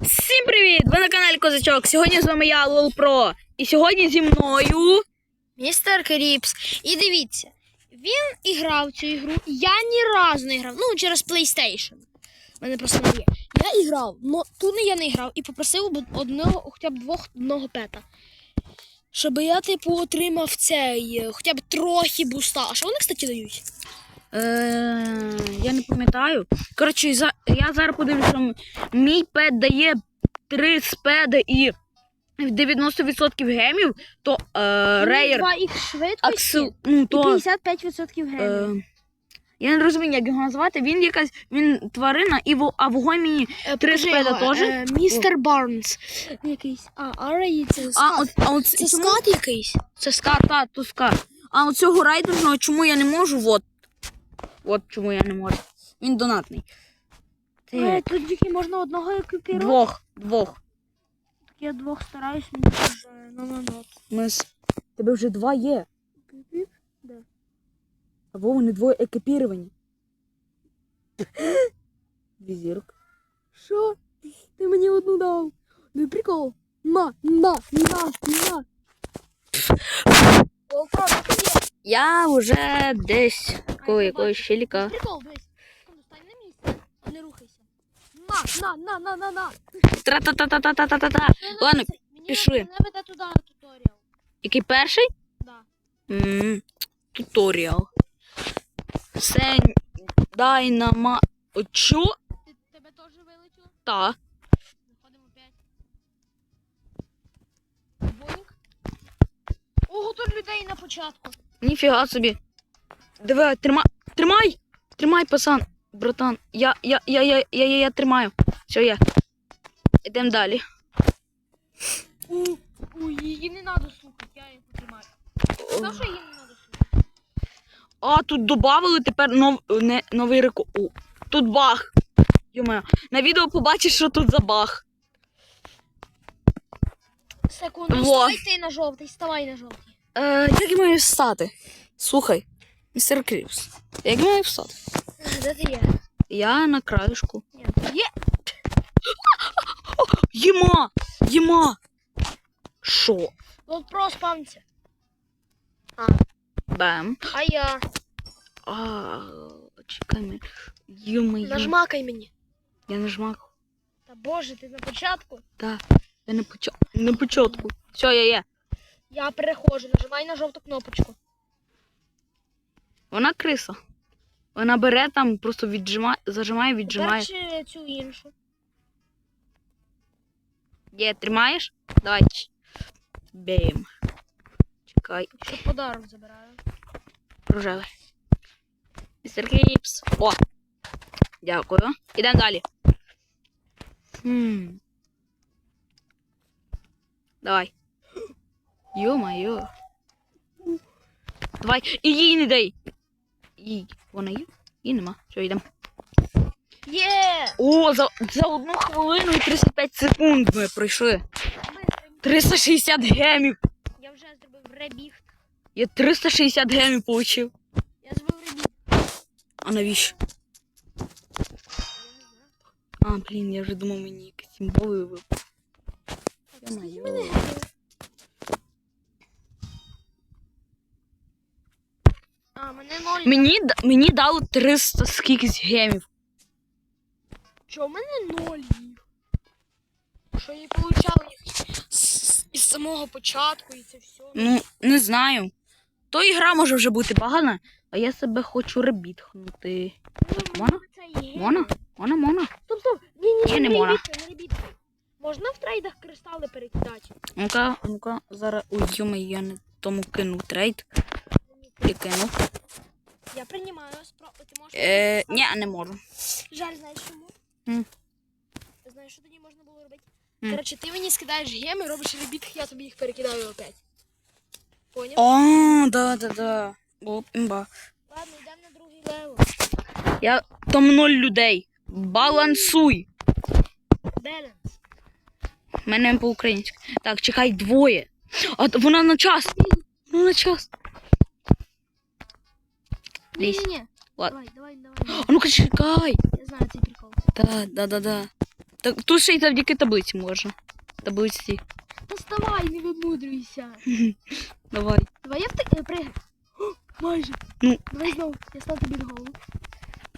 Всім привіт! Ви на каналі Козачок. Сьогодні з вами я, Лол Про. І сьогодні зі мною. Містер Кріпс. І дивіться, він іграв цю ігру. Я ні разу не грав. Ну, через PlayStation. Мене просто не є. Я іграв, но тут я не грав і попросив одного, хоча б двох одного пета. Щоб я, типу, отримав цей, е, хоча б трохи буста. А що вони, кстати, дають? Е, я не пам'ятаю. Коротше, за, я зараз подивлюся, що мій пет дає 3 спеди і 90% гемів, то е, рейер. Два їх швидкості Аксел. Ну, і то. 55% гемів. Е, я не розумію, як його назвати. Він якась він тварина, і во, а вогонь мені. Е, три покажи спеда його, теж? е, Містер Барнс. Якийсь. А, Арей це А, от, а от Це чому- скат якийсь. Це ска, та, то ска. А от цього райдужного, чому я не можу? От. От чому я не можу. Він донатний. Е, Ти. тут тільки можна одного екіпірувати. Двох, двох. Так Я двох стараюсь, мені вже на нанот. Ми з... Тебе вже два є. Де? Або вони двоє екіпіровані. Візірок. Що? Ти мені одну дав. Ну прикол. На, на, на, на. Волкон, ти є. Я вже десь Ай, якогось щеліка. Прикол, дивись. Стань на місце. Не рухайся. На, на, на, на, на, на. Тра-та-та-та-та-та-та-та. Ну, Ладно, пішли. Мене веде туди на туторіал. Який перший? Да. М, Туторіал. Це дайнама. О, Чо? Ти, тебе теж вилетіло? Та. Заходимо опять. Боньк. Ого, тут людей на початку. Ніфіга собі. Диви, тримай. Тримай! Тримай, пацан, братан. Я, я, я, я, я, я, я тримаю. Все, я. Йдемо далі. У, її не треба слухати, я її потримаю. Що її не треба слухати? А, тут додали тепер нов, не, новий рекорд. Тут баг. Йоме, на відео побачиш, що тут за баг. Секунду, Во. вставай ти на жовтий, вставай на жовтий. Е, як я маю встати? Слухай, містер Кріпс. Як я маю встати? Де ти є? Я на ти є. Єма! Єма! Що? От про спамця. Бем. А я. А, чекай мене. Йома, Нажмакай мені. Я нажмак. Та боже, ти на початку. Так. Я на, поча... на початку. Все, я є. Я переходжу, нажимай на жовту кнопочку. Вона криса. Вона бере там, просто віджимає, зажимає, віджимає. Тепер цю іншу. Є, тримаєш? Давай. Бейм. Чекай, Що подарок забираю. рожевий. Містер Кріпс. О! Дякую. Ідемо далі. Хм. Давай. Йо-моє. Давай. І їй не дай. Їй. Вона є? Її нема. Все, йдемо. Є! О, за, за одну хвилину і 35 секунд ми пройшли. 360 гемів. Я вже зробив ребіг. Я 360 гемів получив. Я зробив ребіг. А навіщо? Я. А, блін, я вже думав, мені якісь імбовий випав. Так, Ё-моё. скільки мене? А, мене ноль. Мені, мені дали 300 скількись гемів. Чого в мене ноль їх? Що я получав їх із самого початку і це все. Ну, не знаю. То ігра може вже бути погана, а я себе хочу ребітхнути. Ну, Мона? Мона? Мона, мона. Стоп, стоп. Ні, ні, Ні, не не мона. ребітка, не ребітка. Можна в трейдах кристали перекидати? Ну-ка, ну-ка, зараз йома, я не тому кинув трейд. І кинув. Я приймаю спро... Ти можеш Е, ні, не можу. Жаль, знаєш чому? М. Знаєш, що тоді можна було робити? М. Коротше, ти мені скидаєш геми, робиш ребітх, я тобі їх перекидаю опять. Поняв? О, да, да, да. О, імба. Ладно, йдемо на другий левел. Я там ноль людей. Балансуй. Баланс. Мене по-українськи. Так, чекай, двоє. А т- вона на час. Вона на час. Лізь. Ні-ні-ні. Ладно. Давай, давай, давай. А ну-ка чекай. Я знаю цей прикол. Да, да, да, да. Так тут ще й завдяки таблиці можна. Таблиці. Доставай, не вимудрюйся. Давай. Давай я втик... е, пригай. О, Майже. Ну. Давай знову. Я став тобі на голову.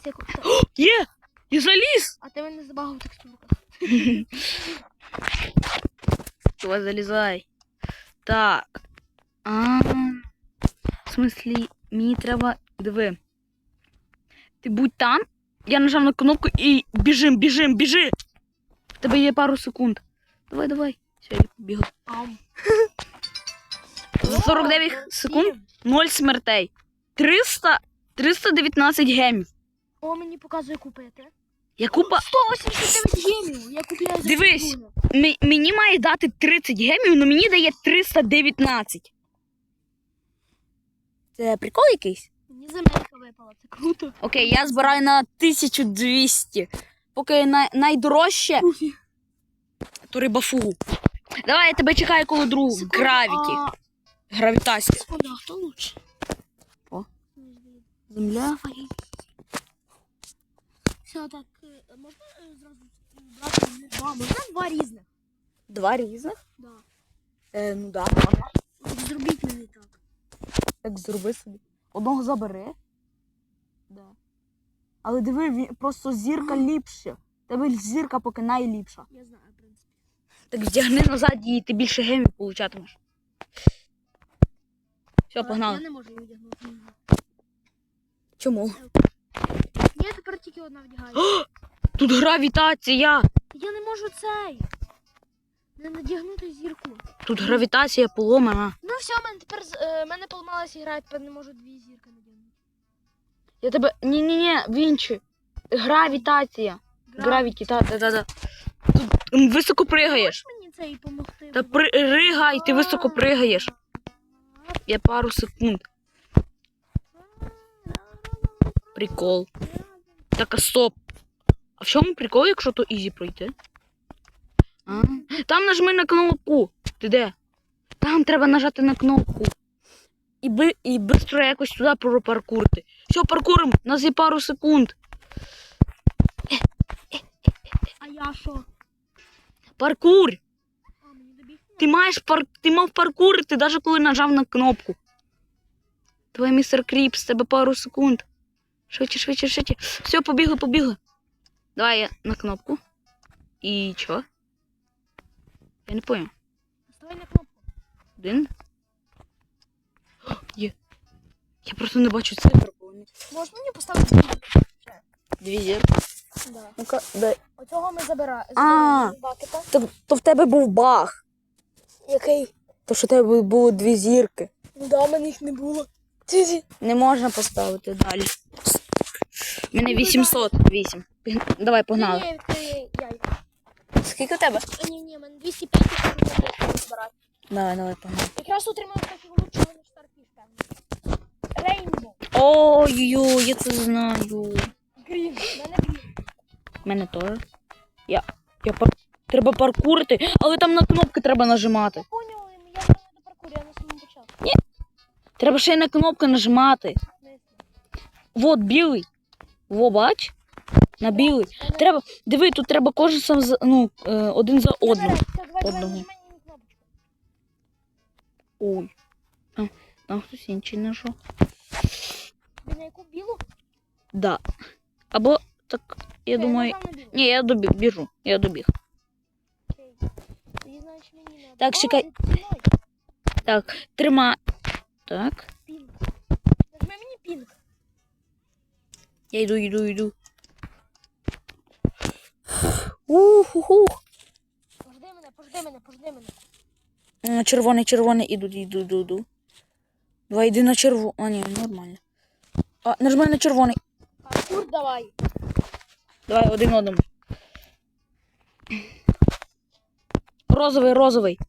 Це ко- так. Є! Я заліз! А ти мене забагав в текстурках. Давай залізай. Так. А. В смислі, мені треба. Диви. Ти будь там. Я нажав на кнопку і біжим, біжим, біжи. В тебе є пару секунд. Давай, давай. Все, я побігла. За 49 секунд 0 смертей. 300, 319 гемів. О, мені показує купити. Я купа. 189 гемів. Я купляю за Дивись. секунду. М- мені має дати 30 гемів, але мені дає 319. Це прикол якийсь? Мені земелька випала, це круто. Окей, я збираю на 1200. Поки най- найдорожче, то риба. Давай, я тебе чекаю коло другу. Секунду, Гравіті. а, Гравітація. Секунду, а хто лучше? О. Земля. Все, так, е, можна е, зразу брати два, можна два різних? Два різних? Да. Е, ну да, можна. От Зробіть мені так. Так зроби собі. Одного забери. Да. Але диви, він- просто зірка ліпше. Тебе зірка поки найліпша. Я знаю, в принципі. Так вдягни назад і ти більше гемів получатимеш. Все, А, погнали. Я не можу її вдягнути. Чому? Я тепер тільки одна вдягаю. Тут гравітація. Я не можу цей. Не надягнути зірку. Тут гравітація поломана. Ну все, мене тепер з- е, мене поламалася гра, я тепер не можу дві. Я тебе. Ні-ні-ні, Вінчі. Гравітація. Гравіті, та, та, та, та. Тут високо пригаєш. Мені цей допомогти? Та пригай, ти високо пригаєш. Я пару секунд. Прикол. Так, а стоп. А в чому прикол, якщо то ізі пройти? А? Там нажми на кнопку. Ти де? Там треба нажати на кнопку. І, би, і швидко якось туди пропаркурити. Все, паркурим, у нас є пару секунд. А я що? Паркур! А, мені? Ти маєш пар... ти мав паркурити, навіть коли нажав на кнопку. Давай, містер Кріпс, тебе пару секунд. Швидше, швидше, швидше. Все, побігли, побігли. Давай я на кнопку. І що? Я не понял. Ставай на кнопку. Один. Є. Я просто не бачу цифр, бо вони. Можеш мені поставити дві? Зірки. Да. Ну-ка, дай. Оцього ми забираємо. А. бакета. То, то в тебе був баг. Який? То що в тебе було дві зірки. Ну да, в мене їх не було. Ці-ці. Не можна поставити далі. У мене 808. Пігн- Давай, погнали. Ні. Скільки у тебе? А ні, ні, в мене 205 тисяч збирати. Давай, давай, погнали. Якраз отримав таку лучшого, ніж старфіш, певно. Рейнбоу. Ой-ой, я це знаю. Грін. В мене грін. У мене теж. Я. Я пар... Треба паркурити, але там на кнопки треба нажимати. Поняли, я вже до я на самому початку. Треба ще й на кнопки нажимати. Вот білий. Во, бач? На білий. Треба. Диви, тут треба кожен сам за- ну, е, один за одним. Одного. Ой. А, там хтось інший знайшов. Ти на яку білу? Да. Або так, я Все, думаю. Ні, я добіг, біжу. Я добіг. Окей. Тоді, значить, мені надо. Так, О, чекай. ти. Так, трима. Так. Нажми мені пінк. Я йду, йду, йду. Ух, ух, ух. Пожди мене, пожди мене, пожди мене. М, Червоний, червоний, іду, іду, іду, іду. Давай, йди на червоний. А, ні, нормально. А, нажимай на червоний. Паркур давай. Давай, один одному. Розовий, розовий.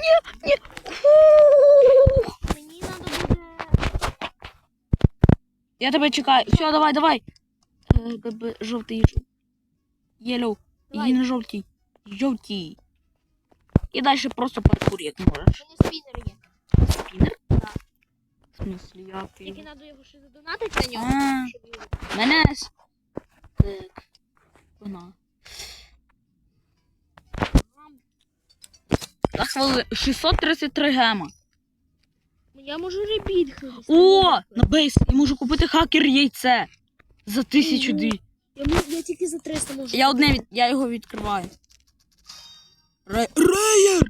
Ні, ні. Ух. Мені треба буде... Я тебе чекаю. Все, давай, давай. Е, б- б- Жовтий. жов- Єлоу. Давай. Іди на жовтій. Жовтій. І далі просто паркур, як можеш. У мене спінер є. Тільки треба його ще задонатити на нього. Щоб його- мене. Так. Погнали. За хвилину 633 гема. Я можу ребіт. О! На бейс! Я можу купити хакер яйце. За тисячу дві. Я, мо- я тільки за 300 можу. Я одне від. Я його відкриваю. Ре... Реєр!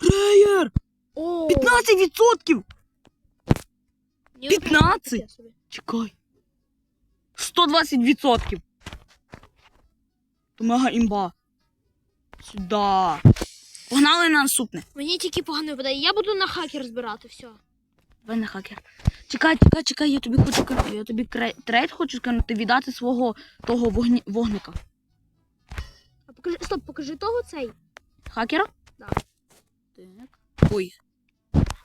Реєр! О, 15%! Ні, 15? Чекай. 120%. То мега імба. Сюда. Погнали на наступне. Мені тільки погано випадає. Я буду на хакер збирати, все. Давай на хакер. Чекай, чекай, чекай, я тобі хочу ка- я тобі кре- трейд хочу скинути, віддати свого того вогні... вогника. А покажи, стоп, покажи того цей. Хакера? Да. Так. Ой.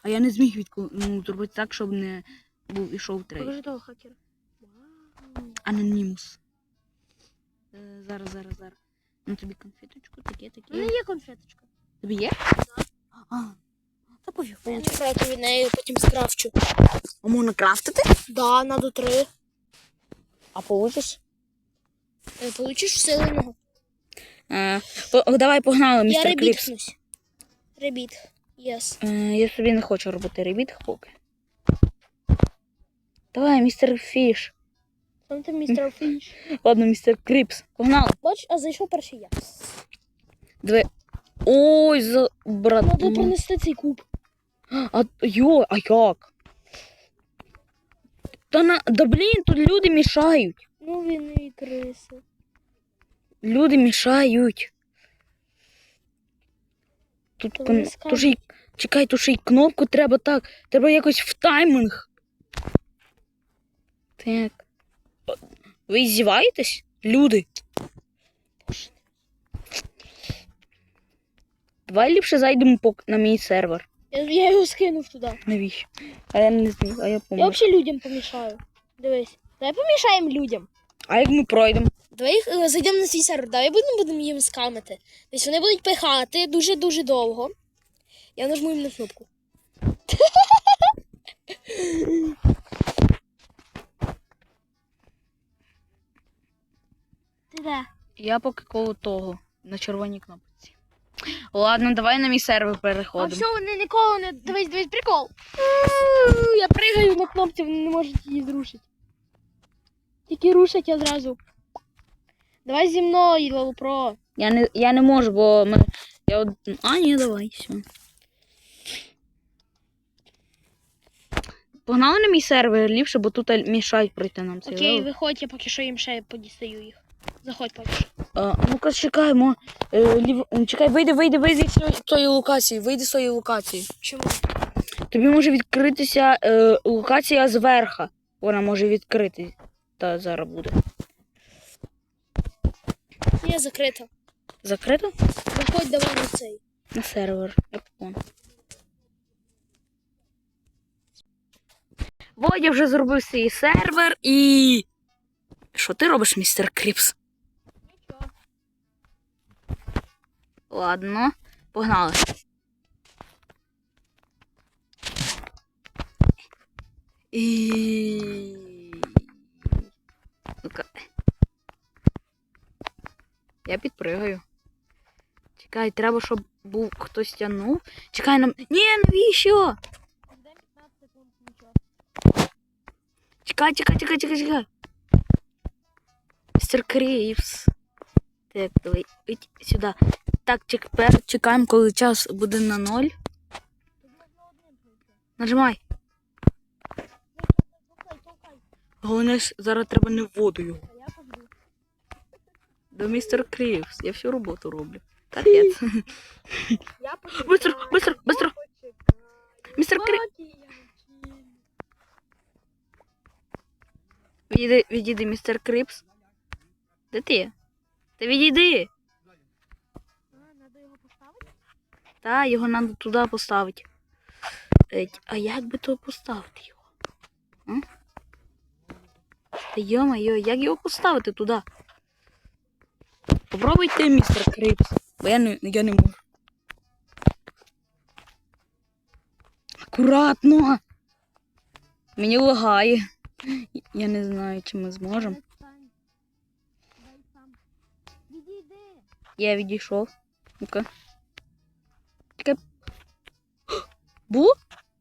А я не зміг відку... ну, зробити так, щоб не був ішов трейд. Покажи того хакера. Анонімус. Е, зараз, зараз, зараз. Ну тобі конфеточку, таке, У мене таке. є конфеточка. Тобі є? А, та пофіг, Я получиш. від неї потім скрафчу. А можна крафтити? Да, надо три. А получиш? Е, Получиш всиленого. Е, по- давай погнали, Я містер Кліпс. ребітнусь. Ребіт. Єс. Е, я собі не хочу робити ребіт поки. Давай, містер Фіш. Там там містер Фіш. Ладно, містер Кріпс. Погнали. Бач, а зайшов перший я. Диви. Ой, за брат. Надо принести цей куб. А йо, а як? Та на. Да блін, тут люди мішають. Ну він і криси. Люди мішають. Тут, То кон... скажуть. тут же й... Чекай, тут ще й кнопку треба так. Треба якось в тайминг. Так. Ви здіваєтесь? Люди? Давай ліпше зайдемо на мій сервер. Я, я його скинув туди. Навіщо? А я не зміг, а я Я взагалі людям помішаю. Дивись. Давай помішаємо людям. А як ми пройдемо? Давай е, зайдемо на свій сервер, давай будемо, будемо їм скамити. Тобто вони будуть пихати дуже-дуже довго. Я нажму їм на кнопку. Де? Я поки коло того, на червоній кнопці. Ладно, давай на мій сервер А переходимо. все, вони ніколи не. Дивись, дивись, прикол. Я пригаю на кнопці, вони не можуть її зрушити. Тільки рушать я зразу. Давай зі мною, Лолупро. Я не, я не можу, бо ми... я од... А, ні, давай, все. Погнали на мій сервер ліпше, бо тут мішають пройти нам цей Окей, левел. виходь, я поки що їм ще подістаю їх. Заходь. А, ну-ка, чекаємо. Е, лів... Чекай, вийди, вийди, вийди з цієї- локації, вийди з цієї локації. Чому? Тобі може відкритися е, локація зверха. Вона може відкрити. Та зараз буде. Ні, закрита. Закрито? Виходь давай на цей. На сервер. Я понял. Водя вже зробив свій сервер і. Що ти робиш, містер Кріпс? Ладно, погнали. І... Я підпригаю. Чекай, треба, щоб був хтось тягнув. Чекай нам. Ні, навіщо? Дай 15 секунд, нічого. Чекай, чекай, чекай, чекай, чекай. Містер Кріпс. Так, давай, ідь сюди. Так, чек, тепер чекаємо, коли час буде на ноль. Тобі одно одним пройти. Нажимай. Толкай, толкай. Головне, ж зараз треба не в воду його. А я пожду. До містер Кріпс. Я всю роботу роблю. Капець. Я пожду. Быстро, быстро, быстро. Містер Кріпс. Відійди, відійди, містер Кріпс. Де ти? Та відійди. Та, його треба туди поставити. А як би то поставити його? М? Та як його поставити туди? Попробуй ти, містер Крипс. Бо я не, я не можу. Акуратно. Мені лагає. Я не знаю, чи ми зможемо. Я відійшов. Ну-ка. Таке. Було?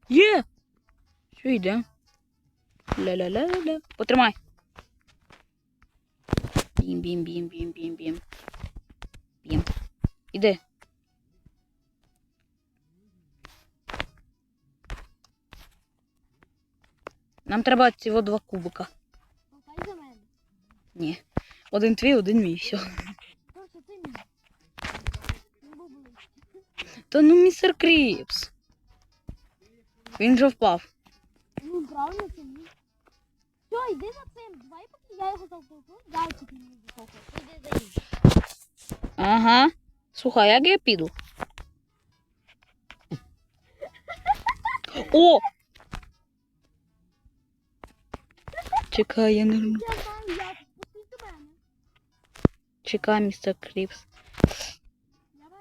Є! Що йде? Ля-ля-ля-ля. Потримай. Бім-бім-бім-бім-бім-бім. Бім. Іди. Нам треба цього два кубика. Ні. Один твій, один мій. Все. Короче, ти мій. Не був ближче. Та ну містер Кріпс. Він же впав. Ну, правильно, це мій. Все, йди за цим. Давай, поки я його затолкну. Зайчик мені затолкну. Йди за ним. Ага. Слухай, як я піду? О! Чекай, я не Я знаю, як. Пустіть до мене. чекай, містер Кріпс.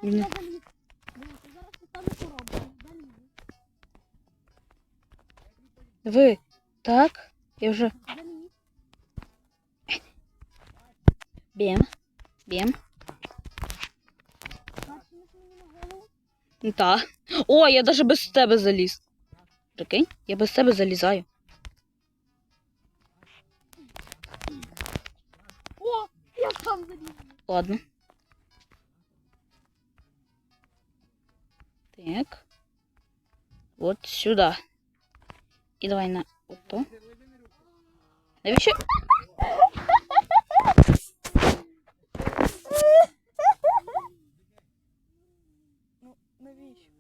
Я Ні. я Ви. Так? Я вже. Заліз. Бім. Бім. Бачиш мені на голову? Ну та. О, я навіть без тебе заліз. Прикинь, я без тебе залізаю. О, я сам заліз. Ладно. Так. Вот сюда. І давай на ото. Навіщо? Ну, навіщо?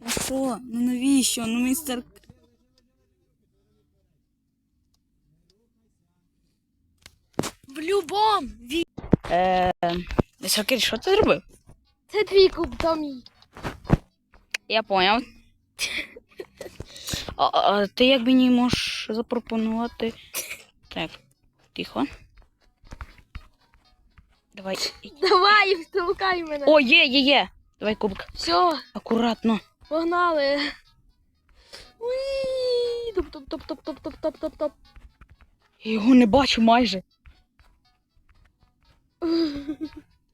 Ну що? Ну навіщо? Ну містер В любом ві... Е, Містер що ти зробив? Це твій куб, то мій. Я поняв. А, а ти як мені можеш запропонувати? Так, тихо. Давай. Давай, втолкай мене. О, є, є, є. Давай кубик. Все, Акуратно. погнали. Уї! Топ-топ-топ-топ-топ-топ-топ-топ. Я його не бачу майже.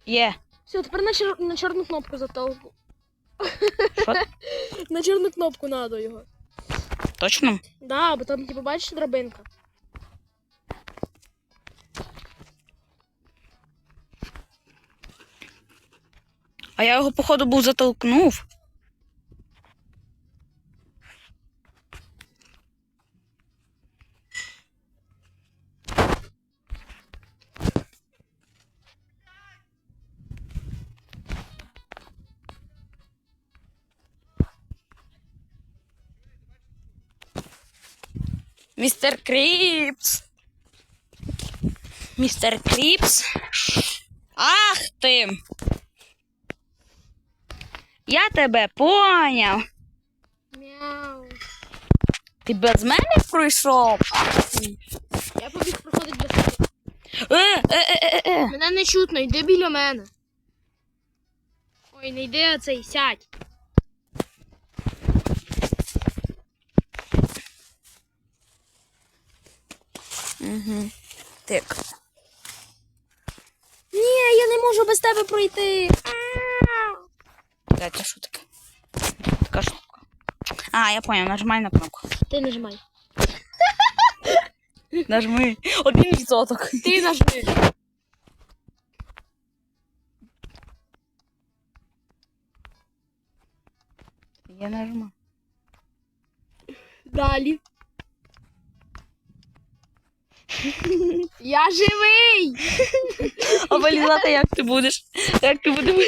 Є. Все, тепер на, чор... на чорну кнопку затолку. Що? На чорну кнопку надо його. Точно? Да, бо там, типу, бачиш драбинка. А я його, походу, був затолкнув. Містер Кріпс. Містер Кріпс. Ах ти. Я тебе поняв. Мяу. Ти без мене пройшов? Я побіг проходить без тебе. Е, е, е, е, е. Мене не чутно, йди біля мене. Ой, не йди, а цей, сядь. Угу. Так. Ні, я не можу без тебе пройти. Чекай, це що таке? Така штука. А, я понял, нажимай на кнопку. Ти нажимай. Нажми. Один відсоток. Ти нажми. Я нажму. Далі. Я живий! А вилізати як ти будеш? Як ти будеш?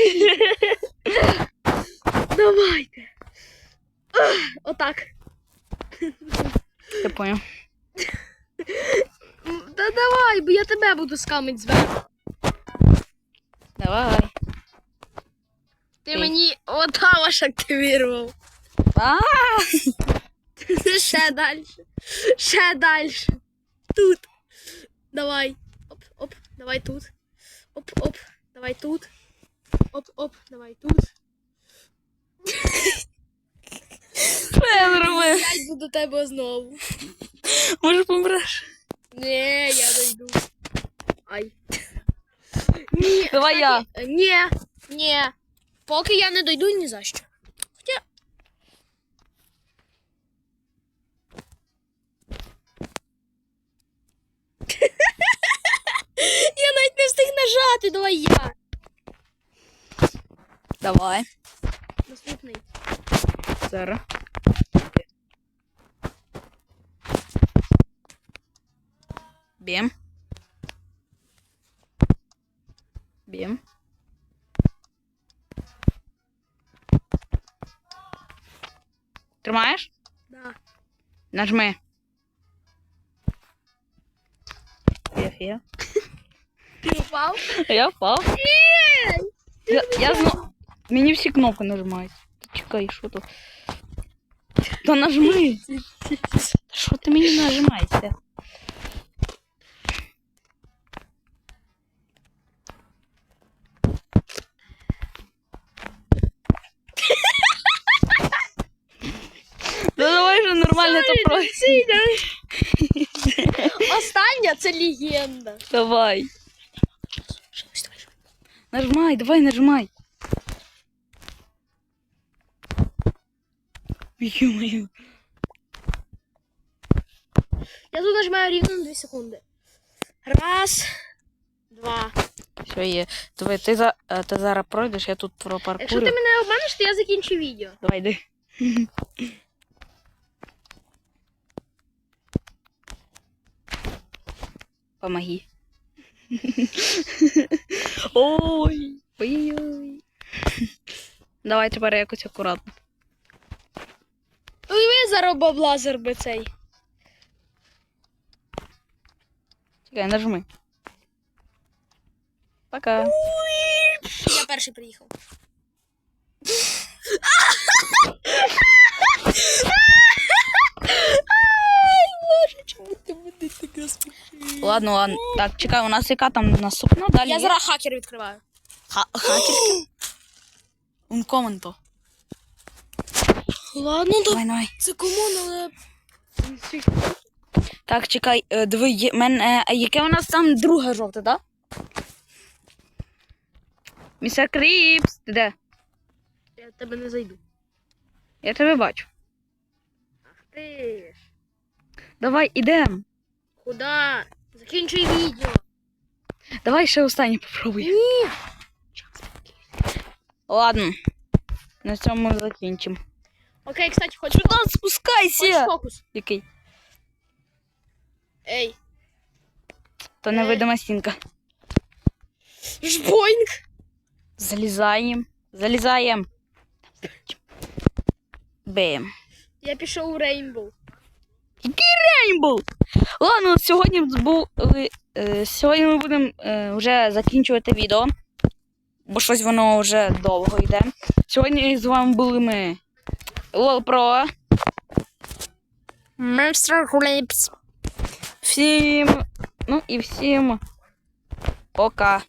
Давайте. Отак. Я понял. Та давай, бо я тебе буду скамить зверху. Давай. Ти Ти. мені отаваш активірував. А, Ще далі. Ще далі. Тут. Давай. Оп, оп, давай тут. Оп, оп, давай тут. Оп, оп, давай тут. я йду до тебе знову. Може помреш? Не, я дойду. Ай. Ні, Давай я. Ні, ні. Поки я не дойду ні за що. встиг нажати, давай я. Давай. Наступний. Зараз. Бім. Бім. Тримаєш? Да. Нажми. Фе-фе. Ти упав? Я впав. Я, я зно... Мені всі кнопки нажимають. Та Чекай, що тут? Та нажми. Та Що ти мені нажимаєшся? Да давай же нормально это про. Остання це легенда. Давай. Нажимай, давай, нажимай. Ё-моё. Я тут нажимаю рівно на 2 секунди. Раз, два. Все є. Давай, ти, за, е, ти зараз пройдеш, я тут про Якщо ти мене обманеш, то я закінчу відео. Давай, йди. Помоги. Ой. Ой-ой. Давай тепер якось акуратно. Уяви зараз баблазер би цей. Чекай, нажми. Пока. Я перший приїхав. Ладно, ладно. Так, чекай, у нас яка там наступна далі? Я є? зараз хакер відкриваю. Ха- хакерська? Un коменто. Ладно, то Давай, давай. це комун, але. Так, чекай, е, диви, є, мене, е, яке у нас там друге жовте, так? Містер Кріпс, ти де? Я тебе не зайду. Я тебе бачу. Ах ти ж. Давай, ідем. Куда? Закінчуй відео. Давай ще останнє попробуй. Ні. Ладно. На цьому ми закінчимо. Окей, кстати, хоч Сюди спускайся! фокус. Який? Ей. То невидима стінка. Жбойнг. Залізаємо. Залізаємо. Бем. Я пішов у Рейнбоу. Рейнбоу. Ладно, сьогодні був, е, сьогодні ми будемо е, вже закінчувати відео, бо щось воно вже довго йде. Сьогодні з вами були ми Лолпро. Мистер Кліпс. Всім. Ну і всім пока.